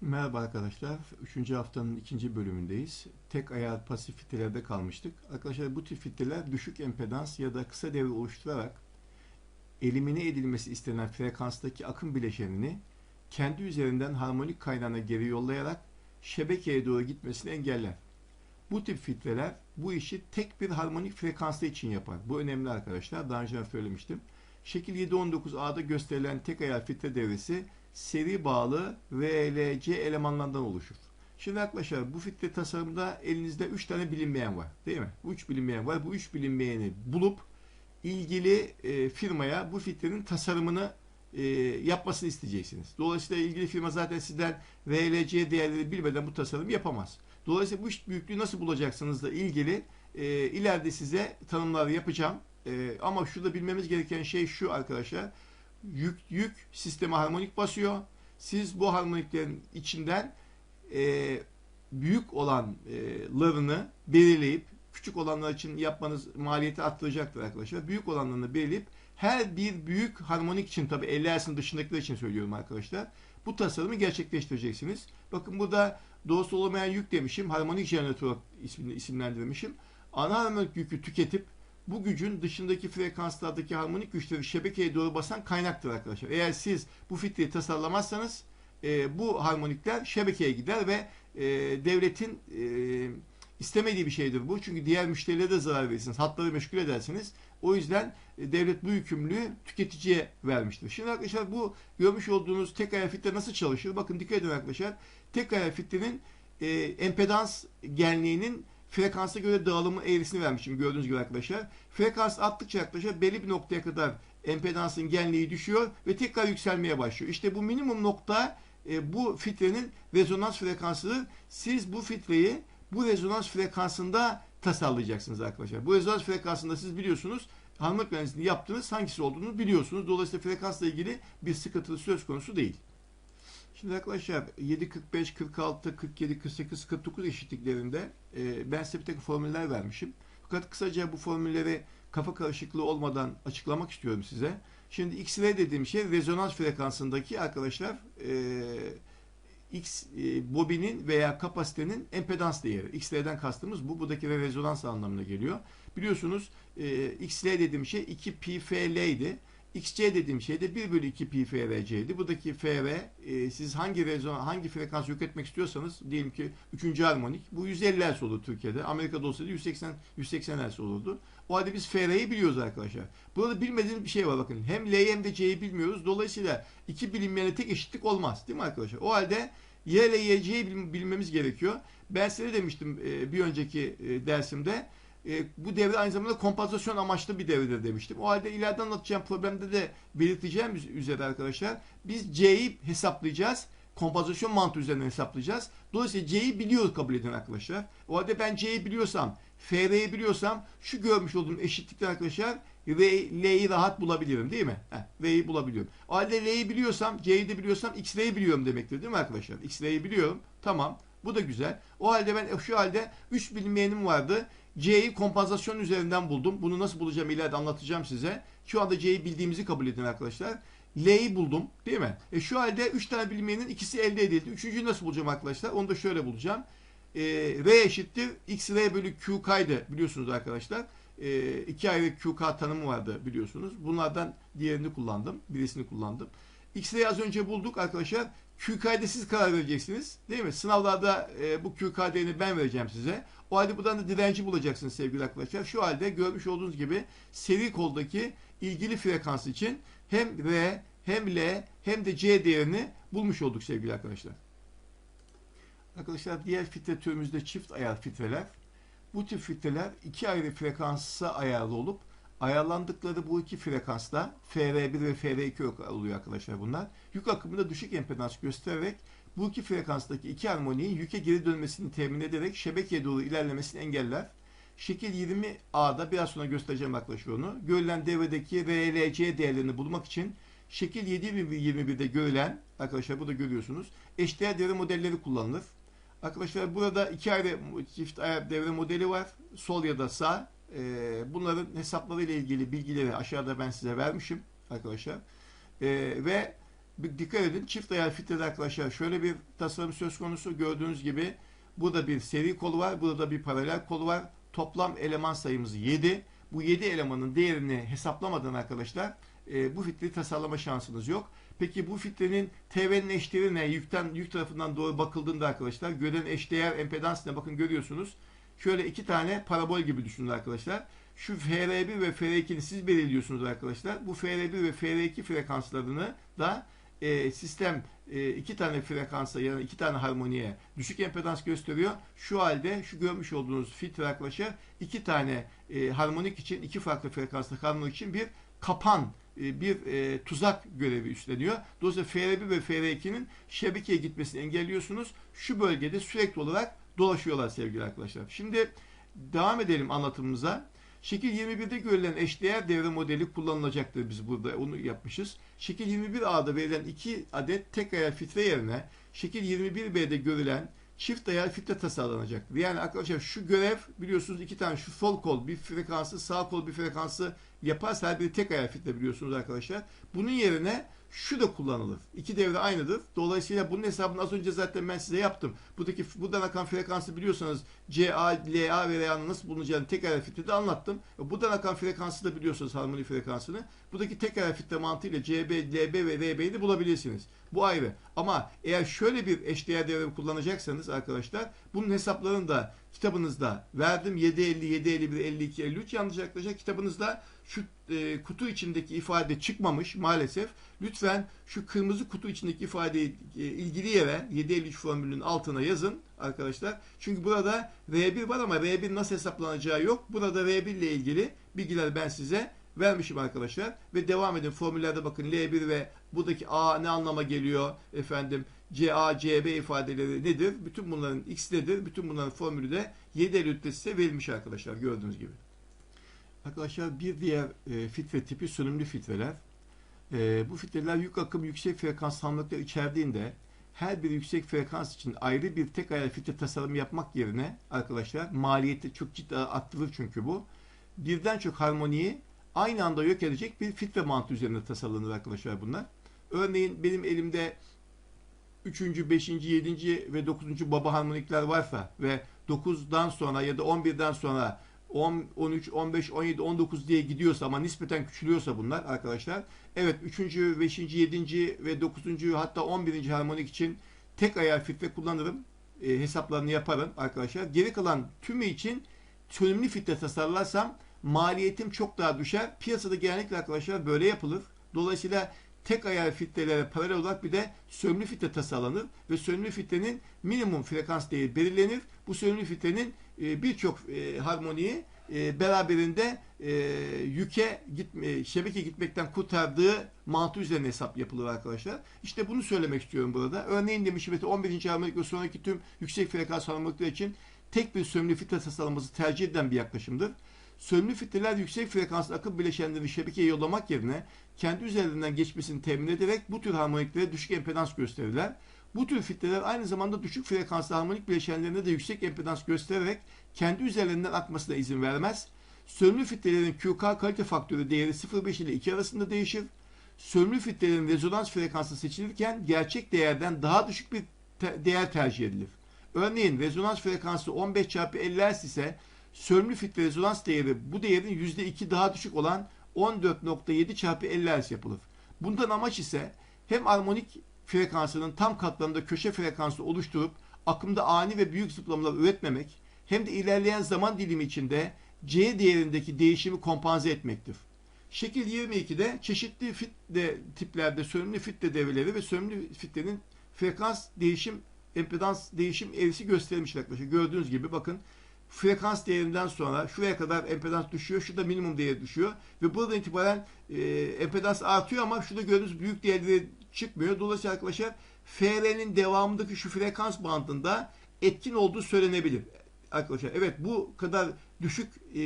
Merhaba arkadaşlar. Üçüncü haftanın ikinci bölümündeyiz. Tek ayar pasif filtrelerde kalmıştık. Arkadaşlar bu tip filtreler düşük empedans ya da kısa devre oluşturarak elimine edilmesi istenen frekanstaki akım bileşenini kendi üzerinden harmonik kaynağına geri yollayarak şebekeye doğru gitmesini engeller. Bu tip filtreler bu işi tek bir harmonik frekansta için yapar. Bu önemli arkadaşlar. Daha önce söylemiştim. Şekil 719A'da gösterilen tek ayar filtre devresi seri bağlı VLC elemanlardan oluşur. Şimdi arkadaşlar bu filtre tasarımda elinizde 3 tane bilinmeyen var. Değil mi? Bu 3 bilinmeyen var. Bu 3 bilinmeyeni bulup ilgili e, firmaya bu filtrenin tasarımını e, yapmasını isteyeceksiniz. Dolayısıyla ilgili firma zaten sizden VLC değerleri bilmeden bu tasarım yapamaz. Dolayısıyla bu iş büyüklüğü nasıl bulacaksınız da ilgili e, ileride size tanımlar yapacağım. E, ama şurada bilmemiz gereken şey şu arkadaşlar. Yük, yük sisteme harmonik basıyor. Siz bu harmoniklerin içinden e, büyük olanlarını belirleyip küçük olanlar için yapmanız maliyeti arttıracaktır arkadaşlar. Büyük olanlarını belirleyip her bir büyük harmonik için tabi 50 Hz'ın dışındakiler için söylüyorum arkadaşlar. Bu tasarımı gerçekleştireceksiniz. Bakın burada doğrusu olmayan yük demişim. Harmonik jeneratör ismini isimlendirmişim. Ana harmonik yükü tüketip bu gücün dışındaki frekanslardaki harmonik güçleri şebekeye doğru basan kaynaktır arkadaşlar. Eğer siz bu filtreyi tasarlamazsanız e, bu harmonikler şebekeye gider ve e, devletin e, istemediği bir şeydir bu. Çünkü diğer müşterilere de zarar verirsiniz. Hatları meşgul edersiniz. O yüzden e, devlet bu yükümlülüğü tüketiciye vermiştir. Şimdi arkadaşlar bu görmüş olduğunuz tek ayar filtre nasıl çalışır? Bakın dikkat edin arkadaşlar. Tek ayar filtrenin e, empedans genliğinin frekansa göre dağılımı eğrisini vermişim gördüğünüz gibi arkadaşlar. Frekans arttıkça arkadaşlar belli bir noktaya kadar empedansın genliği düşüyor ve tekrar yükselmeye başlıyor. İşte bu minimum nokta e, bu filtrenin rezonans frekansıdır. Siz bu filtreyi bu rezonans frekansında tasarlayacaksınız arkadaşlar. Bu rezonans frekansında siz biliyorsunuz harmonik mühendisliğini yaptığınız hangisi olduğunu biliyorsunuz. Dolayısıyla frekansla ilgili bir sıkıntı söz konusu değil. Şimdi arkadaşlar 7.45, 46, 47, 48, 49 eşitliklerinde e, ben size bir takım formüller vermişim. Fakat kısaca bu formülleri kafa karışıklığı olmadan açıklamak istiyorum size. Şimdi X-ray dediğim şey rezonans frekansındaki arkadaşlar e, X e, bobinin veya kapasitenin empedans değeri. X-ray'den kastımız bu. Buradaki rezonans anlamına geliyor. Biliyorsunuz e, X-ray dediğim şey 2 pi FL XC dediğim şey de 1 bölü 2 pi FRC'ydi. Buradaki FR e, siz hangi rezon, hangi frekans yok etmek istiyorsanız diyelim ki 3. harmonik bu 150 Hz olur Türkiye'de. Amerika'da olsaydı 180 180 Hz olurdu. O halde biz FR'yi biliyoruz arkadaşlar. Burada bilmediğimiz bir şey var bakın. Hem L'yi hem de C'yi bilmiyoruz. Dolayısıyla iki bilinmeyene tek eşitlik olmaz. Değil mi arkadaşlar? O halde Y ile YC'yi bilmemiz gerekiyor. Ben size demiştim e, bir önceki e, dersimde e, bu devre aynı zamanda kompozisyon amaçlı bir devredir demiştim. O halde ileride anlatacağım problemde de belirteceğim üzere arkadaşlar biz C'yi hesaplayacağız. Kompozisyon mantığı üzerinden hesaplayacağız. Dolayısıyla C'yi biliyoruz kabul edin arkadaşlar. O halde ben C'yi biliyorsam, FR'yi biliyorsam şu görmüş olduğum eşitlikte arkadaşlar L'yi rahat bulabilirim değil mi? L'yi bulabiliyorum. O halde L'yi biliyorsam, C'yi de biliyorsam X-R'yi biliyorum demektir değil mi arkadaşlar? X-R'yi biliyorum. Tamam. Bu da güzel. O halde ben şu halde 3 bilinmeyenim vardı. C'yi kompozisyon üzerinden buldum. Bunu nasıl bulacağım ileride anlatacağım size. Şu anda C'yi bildiğimizi kabul edin arkadaşlar. L'yi buldum değil mi? E şu halde 3 tane bilinmeyenin ikisi elde edildi. Üçüncüyü nasıl bulacağım arkadaşlar? Onu da şöyle bulacağım. E, R eşittir X R bölü Q kaydı biliyorsunuz arkadaşlar. E, iki ayrı QK tanımı vardı biliyorsunuz. Bunlardan diğerini kullandım. Birisini kullandım. X'leri az önce bulduk arkadaşlar. QK'de siz karar vereceksiniz. Değil mi? Sınavlarda e, bu QK'deni ben vereceğim size. O halde buradan da direnci bulacaksınız sevgili arkadaşlar. Şu halde görmüş olduğunuz gibi seri koldaki ilgili frekans için hem R hem L hem de C değerini bulmuş olduk sevgili arkadaşlar. Arkadaşlar diğer filtre türümüzde çift ayar filtreler. Bu tip filtreler iki ayrı frekansa ayarlı olup ayarlandıkları bu iki frekansta FR1 ve FR2 oluyor arkadaşlar bunlar. Yük akımında düşük empedans göstererek bu iki frekanstaki iki harmoniyi yüke geri dönmesini temin ederek şebekeye doğru ilerlemesini engeller. Şekil 20A'da biraz sonra göstereceğim arkadaşlar onu. Görülen devredeki RLC değerlerini bulmak için şekil 721'de görülen arkadaşlar burada görüyorsunuz eşdeğer devre modelleri kullanılır. Arkadaşlar burada iki ayrı çift ayar devre modeli var. Sol ya da sağ. Ee, bunların hesapları ile ilgili bilgileri aşağıda ben size vermişim arkadaşlar. Ee, ve Bir dikkat edin çift ayar filtrede arkadaşlar şöyle bir tasarım söz konusu gördüğünüz gibi burada bir seri kolu var burada da bir paralel kolu var toplam eleman sayımız 7 bu 7 elemanın değerini hesaplamadan arkadaşlar e, bu filtreyi tasarlama şansınız yok. Peki bu filtrenin TV'nin eşdeğeri ne? Yükten, yük tarafından doğru bakıldığında arkadaşlar görülen eşdeğer impedans ne? Bakın görüyorsunuz. Şöyle iki tane parabol gibi düşünün arkadaşlar. Şu FR1 ve FR2'ni siz belirliyorsunuz arkadaşlar. Bu FR1 ve FR2 frekanslarını da e, sistem e, iki tane frekansa yani iki tane harmoniye düşük impedans gösteriyor. Şu halde şu görmüş olduğunuz filtre arkadaşlar iki tane e, harmonik için iki farklı frekanslı harmonik için bir kapan e, bir e, tuzak görevi üstleniyor. Dolayısıyla FR1 ve FR2'nin şebekeye gitmesini engelliyorsunuz. Şu bölgede sürekli olarak dolaşıyorlar sevgili arkadaşlar. Şimdi devam edelim anlatımımıza. Şekil 21'de görülen eşdeğer devre modeli kullanılacaktır. Biz burada onu yapmışız. Şekil 21A'da verilen iki adet tek ayar filtre yerine şekil 21B'de görülen çift ayar filtre tasarlanacaktır. Yani arkadaşlar şu görev biliyorsunuz iki tane şu sol kol bir frekansı sağ kol bir frekansı yaparsa biri tek ayar filtre biliyorsunuz arkadaşlar. Bunun yerine şu da kullanılır. İki devre aynıdır. Dolayısıyla bunun hesabını az önce zaten ben size yaptım. Buradaki buradan akan frekansı biliyorsanız CA, LA ve RA'nın nasıl bulunacağını tek ayar filtrede anlattım. Buradan akan frekansı da biliyorsunuz harmoni frekansını. Buradaki tek ayar filtre mantığıyla CB, LB ve RB'yi de bulabilirsiniz. Bu ayrı. Ama eğer şöyle bir eşdeğer devre kullanacaksanız arkadaşlar bunun hesaplarını da kitabınızda verdim. 750, 751, 52, 53 yanlış yaklaşık kitabınızda şu e, kutu içindeki ifade çıkmamış maalesef. Lütfen şu kırmızı kutu içindeki ifadeyi e, ilgili yere 753 formülünün altına yazın arkadaşlar. Çünkü burada R1 var ama R1 nasıl hesaplanacağı yok. Burada R1 ile ilgili bilgiler ben size vermişim arkadaşlar. Ve devam edin formüllerde bakın L1 ve buradaki A ne anlama geliyor efendim CA, CB ifadeleri nedir? Bütün bunların X nedir? Bütün bunların formülü de 7 Eylül'de size verilmiş arkadaşlar gördüğünüz gibi. Arkadaşlar bir diğer e, filtre tipi sönümlü filtreler. E, bu filtreler yük akım yüksek frekans hamlıkları içerdiğinde her bir yüksek frekans için ayrı bir tek ayar filtre tasarımı yapmak yerine arkadaşlar maliyeti çok ciddi arttırır çünkü bu. Birden çok harmoniyi aynı anda yok edecek bir filtre mantığı üzerinde tasarlanır arkadaşlar bunlar. Örneğin benim elimde 3. 5. 7. ve 9. baba harmonikler varsa ve 9'dan sonra ya da 11'den sonra 10, 13, 15, 17, 19 diye gidiyorsa ama nispeten küçülüyorsa bunlar arkadaşlar. Evet 3. 5. 7. ve 9. hatta 11. harmonik için tek ayar filtre kullanırım. E, hesaplarını yaparım arkadaşlar. Geri kalan tümü için sönümlü filtre tasarlarsam maliyetim çok daha düşer. Piyasada genellikle arkadaşlar böyle yapılır. Dolayısıyla tek ayar filtrelere paralel olarak bir de sönümlü filtre tasarlanır ve sönümlü filtrenin minimum frekans değeri belirlenir. Bu sönümlü filtrenin e, birçok e, harmoniyi e, beraberinde e, yüke gitme, şebeke gitmekten kurtardığı mantığı üzerine hesap yapılır arkadaşlar. İşte bunu söylemek istiyorum burada. Örneğin demişim 11. harmonik ve sonraki tüm yüksek frekans harmonikler için tek bir sönümlü filtre tasarlaması tercih edilen bir yaklaşımdır. Sönümlü filtreler yüksek frekanslı akım bileşenleri şebekeye yollamak yerine kendi üzerinden geçmesini temin ederek bu tür harmoniklere düşük impedans gösterirler. Bu tür filtreler aynı zamanda düşük frekanslı harmonik bileşenlerine de yüksek impedans göstererek kendi üzerlerinden akmasına izin vermez. Sönümlü filtrelerin QK kalite faktörü değeri 0,5 ile 2 arasında değişir. Sönümlü filtrelerin rezonans frekansı seçilirken gerçek değerden daha düşük bir te değer tercih edilir. Örneğin rezonans frekansı 15 çarpı 50 Hz ise sönümlü filtre rezonans değeri bu değerin %2 daha düşük olan 14.7 çarpı 50 Hz yapılır. Bundan amaç ise hem harmonik frekansının tam katlarında köşe frekansı oluşturup akımda ani ve büyük zıplamalar üretmemek hem de ilerleyen zaman dilimi içinde C değerindeki değişimi kompanze etmektir. Şekil 22'de çeşitli fitle tiplerde sönümlü fitle devreleri ve sönümlü fitlerin frekans değişim impedans değişim eğrisi gösterilmiş yaklaşık. Gördüğünüz gibi bakın frekans değerinden sonra şuraya kadar empedans düşüyor. Şurada minimum değeri düşüyor. Ve buradan itibaren e, empedans artıyor ama şurada gördüğünüz büyük değerleri çıkmıyor. Dolayısıyla arkadaşlar FR'nin devamındaki şu frekans bandında etkin olduğu söylenebilir. Arkadaşlar evet bu kadar düşük e,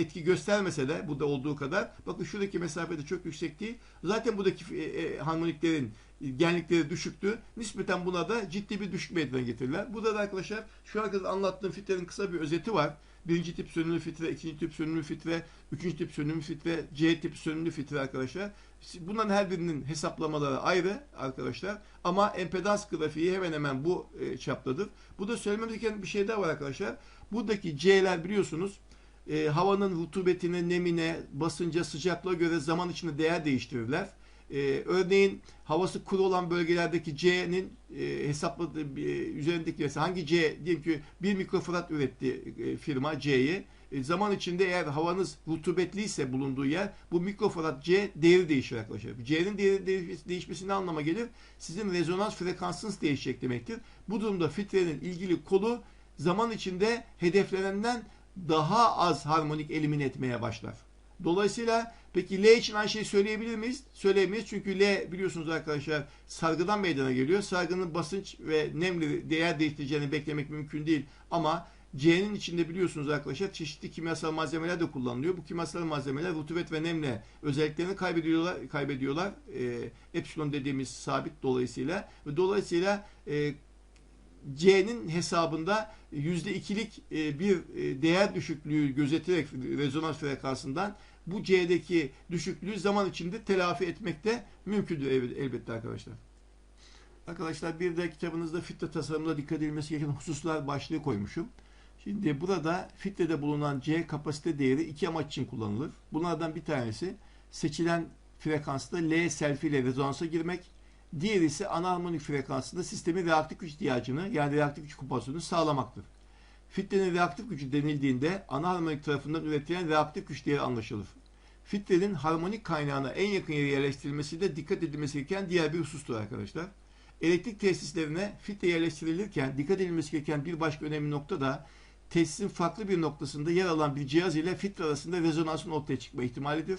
etki göstermese de burada olduğu kadar bakın şuradaki mesafede çok yüksek değil. Zaten buradaki e, e, harmoniklerin genlikleri düşüktü. Nispeten buna da ciddi bir düşük meydana getirirler. Burada da arkadaşlar şu arkada anlattığım filtrenin kısa bir özeti var. Birinci tip sönümlü filtre, ikinci tip sönümlü filtre, üçüncü tip sönümlü filtre, C tip sönümlü filtre arkadaşlar. Bunların her birinin hesaplamaları ayrı arkadaşlar. Ama empedans grafiği hemen hemen bu e, çaptadır. Bu da söylememiz gereken bir şey daha var arkadaşlar. Buradaki C'ler biliyorsunuz e, havanın rutubetine, nemine, basınca, sıcaklığa göre zaman içinde değer değiştirirler. Ee, örneğin havası kuru olan bölgelerdeki C'nin e, hesapladığı e, üzerindeki hangi C diyelim ki bir mikrofarad üretti e, firma C'yi. E, zaman içinde eğer havanız rutubetliyse bulunduğu yer bu mikrofarad C değeri değişir arkadaşlar. C'nin değeri değişmesi, değişmesi ne anlama gelir? Sizin rezonans frekansınız değişecek demektir. Bu durumda filtrenin ilgili kolu zaman içinde hedeflenenden daha az harmonik elimine etmeye başlar. Dolayısıyla peki L için aynı şeyi söyleyebilir miyiz? Söyleyemeyiz çünkü L biliyorsunuz arkadaşlar sargıdan meydana geliyor. Sargının basınç ve nemli değer değiştireceğini beklemek mümkün değil. Ama C'nin içinde biliyorsunuz arkadaşlar çeşitli kimyasal malzemeler de kullanılıyor. Bu kimyasal malzemeler rutubet ve nemle özelliklerini kaybediyorlar. kaybediyorlar. E, epsilon dediğimiz sabit dolayısıyla ve dolayısıyla e, C'nin hesabında %2'lik e, bir e, değer düşüklüğü gözetilerek rezonans frekansından bu C'deki düşüklüğü zaman içinde telafi etmek de mümkündür elbette arkadaşlar. Arkadaşlar bir de kitabınızda filtre tasarımında dikkat edilmesi gereken hususlar başlığı koymuşum. Şimdi burada filtrede bulunan C kapasite değeri iki amaç için kullanılır. Bunlardan bir tanesi seçilen frekansta L selfie ile rezonansa girmek. Diğeri ise ana harmonik frekansında sistemin reaktif güç ihtiyacını yani reaktif güç kupasyonunu sağlamaktır. Filtrenin reaktif gücü denildiğinde ana harmonik tarafından üretilen reaktif güç değeri anlaşılır. Filtrenin harmonik kaynağına en yakın yere yerleştirilmesi de dikkat edilmesi gereken diğer bir husustur arkadaşlar. Elektrik tesislerine filtre yerleştirilirken dikkat edilmesi gereken bir başka önemli nokta da tesisin farklı bir noktasında yer alan bir cihaz ile filtre arasında rezonansın ortaya çıkma ihtimalidir.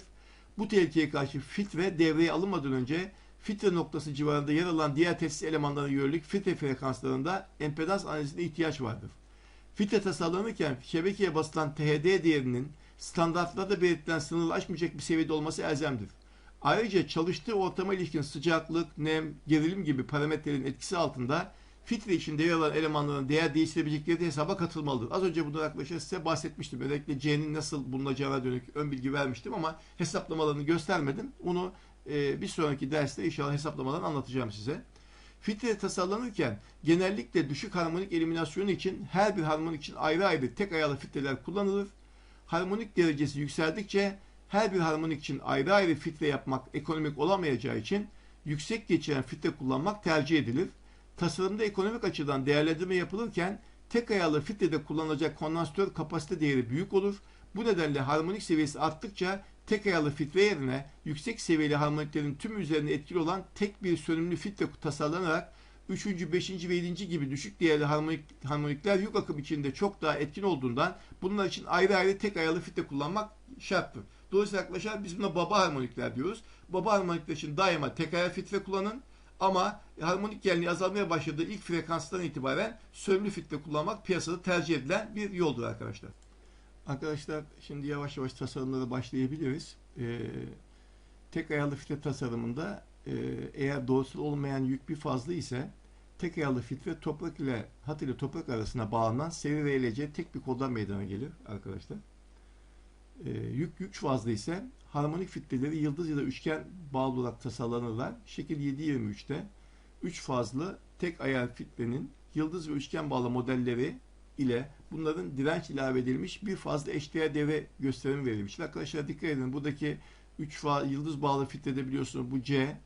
Bu tehlikeye karşı filtre devreye alınmadan önce filtre noktası civarında yer alan diğer tesis elemanlarına yönelik filtre frekanslarında empedans analizine ihtiyaç vardır. Filtre tasarlanırken şebekeye basılan THD değerinin standartlarda belirtilen sınırı aşmayacak bir seviyede olması elzemdir. Ayrıca çalıştığı ortama ilişkin sıcaklık, nem, gerilim gibi parametrelerin etkisi altında filtre içinde yer alan elemanların değer değiştirebilecekleri de hesaba katılmalıdır. Az önce bundan arkadaşlar size bahsetmiştim. Özellikle C'nin nasıl bulunacağına dönük ön bilgi vermiştim ama hesaplamalarını göstermedim. Onu e, bir sonraki derste inşallah hesaplamadan anlatacağım size. Filtre tasarlanırken genellikle düşük harmonik eliminasyonu için her bir harmonik için ayrı ayrı tek ayarlı filtreler kullanılır. Harmonik derecesi yükseldikçe her bir harmonik için ayrı ayrı filtre yapmak ekonomik olamayacağı için yüksek geçiren filtre kullanmak tercih edilir. Tasarımda ekonomik açıdan değerlendirme yapılırken tek ayarlı filtrede kullanılacak kondansatör kapasite değeri büyük olur. Bu nedenle harmonik seviyesi arttıkça tek ayarlı filtre yerine yüksek seviyeli harmoniklerin tüm üzerine etkili olan tek bir sönümlü filtre tasarlanarak 3. 5. ve 7. gibi düşük değerli harmonik, harmonikler yük akım içinde çok daha etkin olduğundan bunlar için ayrı ayrı tek ayarlı filtre kullanmak şarttır. Dolayısıyla arkadaşlar biz buna baba harmonikler diyoruz. Baba harmonikler için daima tek ayar filtre kullanın. Ama harmonik genliği azalmaya başladığı ilk frekanstan itibaren sönümlü filtre kullanmak piyasada tercih edilen bir yoldur arkadaşlar. Arkadaşlar şimdi yavaş yavaş tasarımlara başlayabiliriz. Ee, tek ayarlı filtre tasarımında e, eğer doğrusal olmayan yük bir fazla ise tek ayarlı filtre toprak ile hat ile toprak arasına bağlanan seri VLC tek bir koldan meydana gelir arkadaşlar. Ee, yük yük fazla ise harmonik filtreleri yıldız ya da üçgen bağlı olarak tasarlanırlar. Şekil 723'te 3 fazlı tek ayar filtrenin yıldız ve üçgen bağlı modelleri ile bunların direnç ilave edilmiş bir fazla eşdeğer devre gösterimi verilmiştir. Arkadaşlar dikkat edin buradaki 3 yıldız bağlı filtrede biliyorsunuz bu C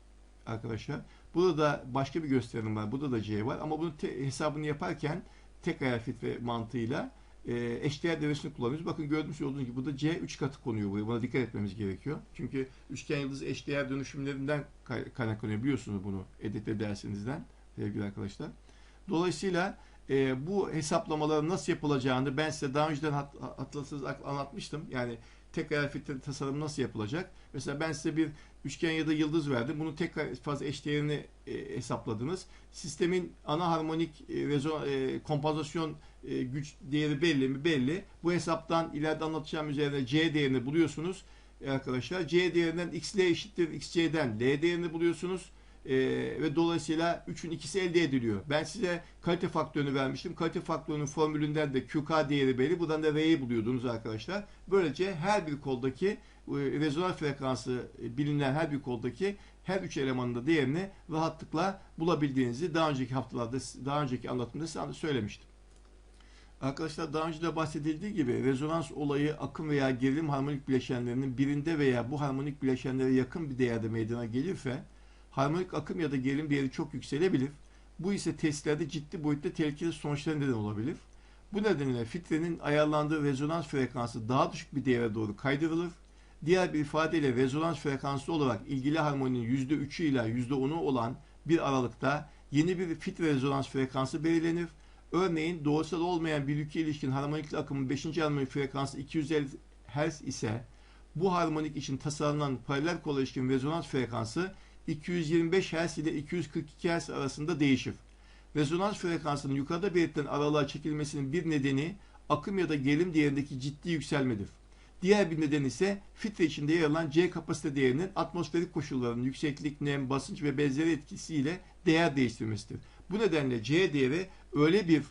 arkadaşlar. Burada da başka bir gösterim var. Burada da C var ama bunun hesabını yaparken tek ayar filtre mantığıyla e, eşdeğer devresini kullanıyoruz. Bakın gördüğünüz olduğunuz gibi burada C 3 katı konuyor buraya. Buna dikkat etmemiz gerekiyor. Çünkü üçgen yıldız eşdeğer dönüşümlerinden kaynaklanıyor. Biliyorsunuz bunu EDT dersinizden sevgili arkadaşlar. Dolayısıyla e, bu hesaplamaların nasıl yapılacağını ben size daha önceden hat, hatırlatırsanız anlatmıştım. Yani tek ayar filtre tasarım nasıl yapılacak? Mesela ben size bir üçgen ya da yıldız verdim. Bunun tek faz eşdeğerini e, hesapladınız. Sistemin ana harmonik e, rezo, e, kompozisyon e, güç değeri belli mi? Belli. Bu hesaptan ileride anlatacağım üzerine C değerini buluyorsunuz arkadaşlar. C değerinden XL eşittir XC'den L değerini buluyorsunuz. E, ve dolayısıyla 3'ün ikisi elde ediliyor. Ben size kalite faktörünü vermiştim. Kalite faktörünün formülünden de QK değeri belli. Buradan da R'yi buluyordunuz arkadaşlar. Böylece her bir koldaki e, rezonans frekansı e, bilinen her bir koldaki her üç elemanın da değerini rahatlıkla bulabildiğinizi daha önceki haftalarda, daha önceki anlatımda size söylemiştim. Arkadaşlar daha önce de bahsedildiği gibi rezonans olayı akım veya gerilim harmonik bileşenlerinin birinde veya bu harmonik bileşenlere yakın bir değerde meydana gelirse harmonik akım ya da gerilim değeri çok yükselebilir. Bu ise testlerde ciddi boyutta tehlikeli sonuçlara neden olabilir. Bu nedenle filtrenin ayarlandığı rezonans frekansı daha düşük bir değere doğru kaydırılır. Diğer bir ifadeyle rezonans frekansı olarak ilgili harmoninin %3'ü ile %10'u olan bir aralıkta yeni bir filtre rezonans frekansı belirlenir. Örneğin doğrusal olmayan bir yükü ilişkin harmonikli akımın 5. harmonik frekansı 250 Hz ise bu harmonik için tasarlanan paralel kola ilişkin rezonans frekansı 225 Hz ile 242 Hz arasında değişir. Rezonans frekansının yukarıda belirtilen aralığa çekilmesinin bir nedeni akım ya da gerilim değerindeki ciddi yükselmedir. Diğer bir neden ise filtre içinde yer alan C kapasite değerinin atmosferik koşulların yükseklik, nem, basınç ve benzeri etkisiyle değer değiştirmesidir. Bu nedenle C değeri öyle bir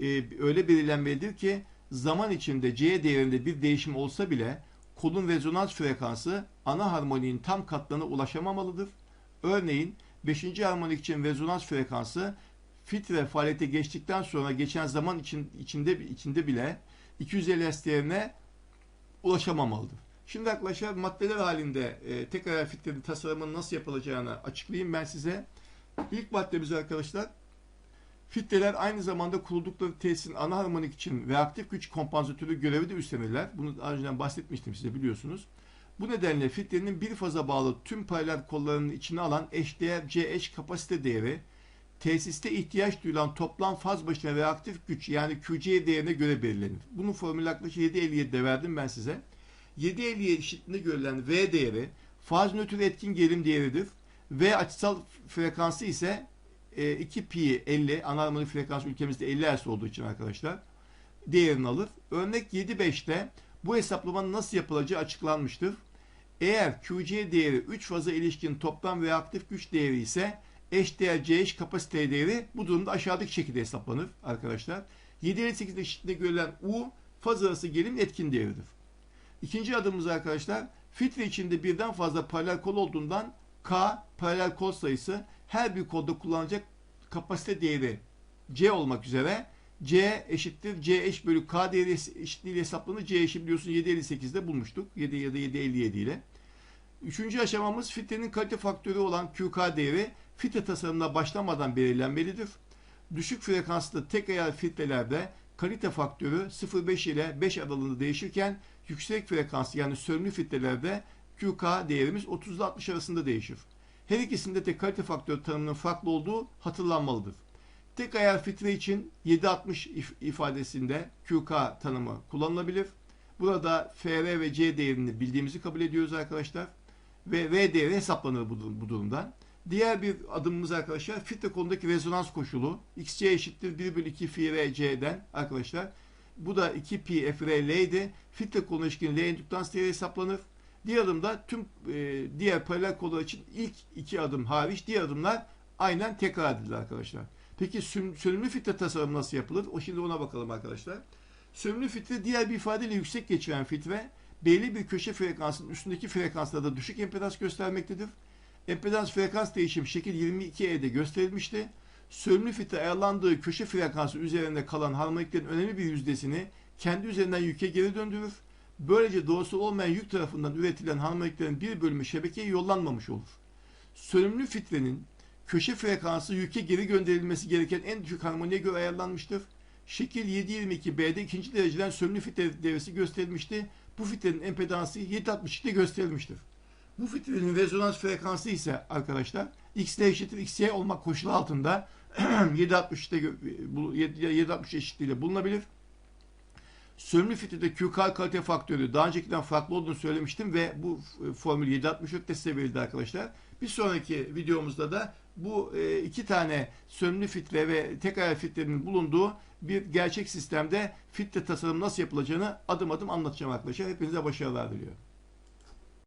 e, öyle belirlenmelidir ki zaman içinde C değerinde bir değişim olsa bile kolun rezonans frekansı ana harmoniğin tam katlarına ulaşamamalıdır. Örneğin 5. harmonik için rezonans frekansı filtre faaliyete geçtikten sonra geçen zaman için, içinde içinde bile 250 Hz değerine ulaşamamalıdır. Şimdi arkadaşlar maddeler halinde e, tekrar filtrenin tasarımının nasıl yapılacağını açıklayayım ben size. İlk maddemiz arkadaşlar filtreler aynı zamanda kuruldukları tesisin ana harmonik için reaktif güç kompansatörü görevi de üstlenirler. Bunu daha önceden bahsetmiştim size biliyorsunuz. Bu nedenle filtrenin bir faza bağlı tüm paralel kollarının içine alan eşdeğer CH kapasite değeri tesiste ihtiyaç duyulan toplam faz başına reaktif güç yani QC değerine göre belirlenir. Bunun formülü yaklaşık 7.57'de verdim ben size. 7.57 eşitliğinde görülen V değeri faz nötr etkin gerilim değeridir. V açısal frekansı ise 2 e, pi 50 ana frekans ülkemizde 50 Hz olduğu için arkadaşlar değerini alır. Örnek 7.5'te bu hesaplamanın nasıl yapılacağı açıklanmıştır. Eğer QC değeri 3 faza ilişkin toplam reaktif güç değeri ise eşdeğer CH kapasite değeri bu durumda aşağıdaki şekilde hesaplanır arkadaşlar. 758 eşitliğinde görülen U faz arası gerilim etkin değeridir. İkinci adımımız arkadaşlar filtre içinde birden fazla paralel kol olduğundan K paralel kol sayısı her bir kolda kullanılacak kapasite değeri C olmak üzere C eşittir C eş bölü K değeri eşitliğiyle hesaplanır. C eşi biliyorsun 7.58'de bulmuştuk. 7 ya da 7.57 ile. Üçüncü aşamamız filtrenin kalite faktörü olan QK değeri filtre tasarımına başlamadan belirlenmelidir. Düşük frekanslı tek ayar filtrelerde kalite faktörü 0.5 ile 5 aralığında değişirken yüksek frekanslı yani sönümlü filtrelerde QK değerimiz 30 ile 60 arasında değişir. Her ikisinde de kalite faktörü tanımının farklı olduğu hatırlanmalıdır. Tek ayar filtre için 760 ifadesinde QK tanımı kullanılabilir. Burada FR ve C değerini bildiğimizi kabul ediyoruz arkadaşlar. Ve V değeri hesaplanır bu, durumdan. Diğer bir adımımız arkadaşlar filtre konudaki rezonans koşulu. XC eşittir 1 bölü 2 fi R C'den arkadaşlar. Bu da 2 pi f r L'ydi. Filtre konu ilişkin L endüktans değeri hesaplanır. Diğer adımda tüm e, diğer paralel kollar için ilk iki adım hariç diğer adımlar aynen tekrar edilir arkadaşlar. Peki sönümlü filtre tasarımı nasıl yapılır? O şimdi ona bakalım arkadaşlar. Sönümlü filtre diğer bir ifadeyle yüksek geçiren filtre belli bir köşe frekansının üstündeki frekanslarda düşük impedans göstermektedir. Impedans frekans değişim şekil 22E'de gösterilmişti. Sönümlü filtre ayarlandığı köşe frekansı üzerinde kalan harmoniklerin önemli bir yüzdesini kendi üzerinden yüke geri döndürür. Böylece doğrusal olmayan yük tarafından üretilen harmoniklerin bir bölümü şebekeye yollanmamış olur. Sönümlü filtrenin köşe frekansı yüke geri gönderilmesi gereken en düşük harmoniye göre ayarlanmıştır. Şekil 722B'de ikinci dereceden sönümlü filtre devresi gösterilmişti. Bu filtrenin empedansı 762'de gösterilmiştir. Bu filtrenin rezonans frekansı ise arkadaşlar X'de eşittir XY olmak koşulu altında 760'te 760 eşitliğiyle bulunabilir. Sönümlü filtrede QK kalite faktörü daha öncekinden farklı olduğunu söylemiştim ve bu formül 764 de size verildi arkadaşlar. Bir sonraki videomuzda da bu e, iki tane sönümlü filtre ve tek ayar filtrenin bulunduğu bir gerçek sistemde filtre tasarım nasıl yapılacağını adım adım anlatacağım arkadaşlar. Hepinize başarılar diliyorum.